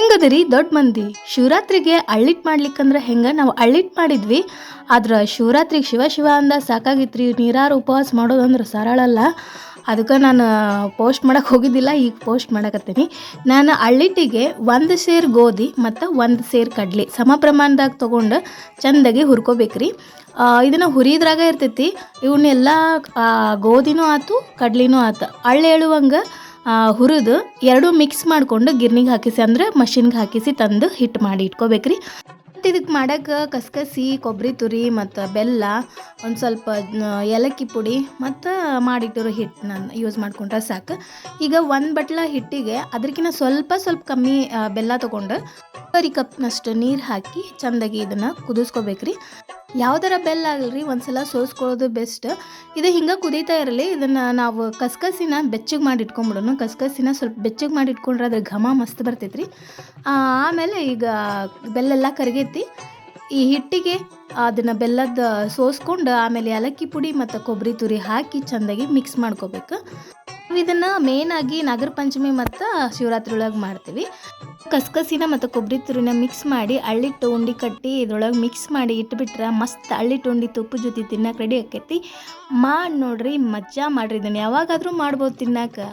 ಹೆಂಗದಿರಿ ದೊಡ್ಡ ಮಂದಿ? ಶಿವರಾತ್ರಿಗೆ ಅಳ್ಳಿಟ್ ಮಾಡ್ಲಿಕ್ಕಂದ್ರೆ ಹೆಂಗ? ನಾವು ಅಳ್ಳಿಟ್ ಮಾಡಿದ್ವಿ. ಆದ್ರೆ ಶಿವರಾತ್ರಿಗೆ ಶಿವ ಶಿವ ಅಂದ ಸಾಕಾಗಿತ್ರಿ. ನೀರಾರು ಉಪವಾಸ ಮಾಡೋದಂದ್ರೆ ಸರಳ ಅಲ್ಲ. ಅದಕ್ಕೆ ನಾನು, ಪೋಸ್ಟ್ ಮಾಡಕ್ಕೆ ಹೋಗಿದ್ದಿಲ್ಲ, ಈಗ ಪೋಸ್ಟ್ ಮಾಡಕತ್ತೀನಿ. ನಾನು ಅಳ್ಳಿಟ್ಟಿಗೆ ಒಂದು ಸೇರ್ ಗೋಧಿ ಮತ್ತು ಒಂದು ಸೇರ್ ಕಡ್ಲಿ ಸಮ ಪ್ರಮಾಣದಾಗ ತೊಗೊಂಡು ಚೆಂದಾಗಿ ಹುರ್ಕೋಬೇಕ್ರಿ. ಇದನ್ನು ಹುರಿದ್ರಾಗ ಇರ್ತೈತಿ. ಇವನ್ನೆಲ್ಲ ಗೋಧಿನೂ ಆತು, ಕಡ್ಲಿನೂ ಆತು. ಅಳ್ಳು ಹುರಿದು ಎರಡೂ ಮಿಕ್ಸ್ ಮಾಡಿಕೊಂಡು ಗಿರ್ನಿಗೆ ಹಾಕಿಸಿ ಅಂದ್ರೆ ಮಷಿನ್ಗೆ ಹಾಕಿಸಿ ತಂದು ಹಿಟ್ಟು ಮಾಡಿ ಇಟ್ಕೋಬೇಕ್ರಿ. ಮತ್ತು ಇದಕ್ಕೆ ಮಾಡೋಕ್ಕೆ ಕಸ್ಕಸಿ ಕೊಬ್ಬರಿ ತುರಿ ಮತ್ತು ಬೆಲ್ಲ, ಒಂದು ಸ್ವಲ್ಪ ಏಲಕ್ಕಿ ಪುಡಿ ಮತ್ತು ಮಾಡಿಟ್ಟಿರೋ ನಾನು ಯೂಸ್ ಮಾಡ್ಕೊಂಡ್ರೆ ಸಾಕು. ಈಗ ಒಂದು ಬಟ್ಲ ಹಿಟ್ಟಿಗೆ ಅದಕ್ಕಿಂತ ಸ್ವಲ್ಪ ಸ್ವಲ್ಪ ಕಮ್ಮಿ ಬೆಲ್ಲ ತೊಗೊಂಡು ಬರಿ ಕಪ್ನಷ್ಟು ನೀರು ಹಾಕಿ ಚೆಂದಾಗಿ ಇದನ್ನು ಕುದಿಸ್ಕೋಬೇಕ್ರಿ. ಯಾವ್ದಾರ ಬೆಲ್ಲ ಆಗಲಿ ಒಂದ್ಸಲ ಸೋಸ್ಕೊಳ್ಳೋದು ಬೆಸ್ಟ್. ಇದು ಹಿಂಗೆ ಕುದೀತಾ ಇರಲಿ, ಇದನ್ನು ನಾವು ಕಸ್ಕಸಿನ ಬೆಚ್ಚಗೆ ಮಾಡಿ ಇಟ್ಕೊಂಬಿಡೋಣ ಕಸ್ಕಸಿನ ಸ್ವಲ್ಪ ಬೆಚ್ಚಗೆ ಮಾಡಿ ಇಟ್ಕೊಂಡ್ರೆ ಅದ್ರ ಘಮ ಮಸ್ತ್ ಬರ್ತೈತ್ರಿ. ಆಮೇಲೆ ಈಗ ಬೆಲ್ಲೆಲ್ಲ ಕರಗೈತಿ ಈ ಹಿಟ್ಟಿಗೆ ಅದನ್ನು ಬೆಲ್ಲದ ಸೋಸ್ಕೊಂಡು ಆಮೇಲೆ ಏಲಕ್ಕಿ ಪುಡಿ ಮತ್ತು ಕೊಬ್ಬರಿ ತುರಿ ಹಾಕಿ ಚೆಂದಾಗಿ ಮಿಕ್ಸ್ ಮಾಡ್ಕೋಬೇಕು. ಇದನ್ನು ಆಗಿ ನಾಗರ ಪಂಚಮಿ ಮತ್ತು ಶಿವರಾತ್ರಿ ಒಳಗೆ ಮಾಡ್ತೀವಿ. ಕಸ್ಕಸಿನ ಮತ್ತು ಕೊಬ್ಬರಿ ತುರಿನ ಮಿಕ್ಸ್ ಮಾಡಿ ಅಳ್ಳಿಟ್ಟು ಉಂಡಿ ಕಟ್ಟಿ ಇದ್ರೊಳಗೆ ಮಿಕ್ಸ್ ಮಾಡಿ ಇಟ್ಬಿಟ್ರೆ ಮಸ್ತ್ ಅಳ್ಳಿಟ್ಟು ಉಂಡಿ ತುಪ್ಪ ಜೊತೆ ತಿನ್ನಕ್ಕೆ ರೆಡಿ ಆಕೈತಿ. ಮಾಡಿ ನೋಡ್ರಿ ಮಜಾ ಮಾಡ್ರಿ ಇದನ್ನು ಯಾವಾಗಾದರೂ ಮಾಡ್ಬೋದು ತಿನ್ನಕ್ಕೆ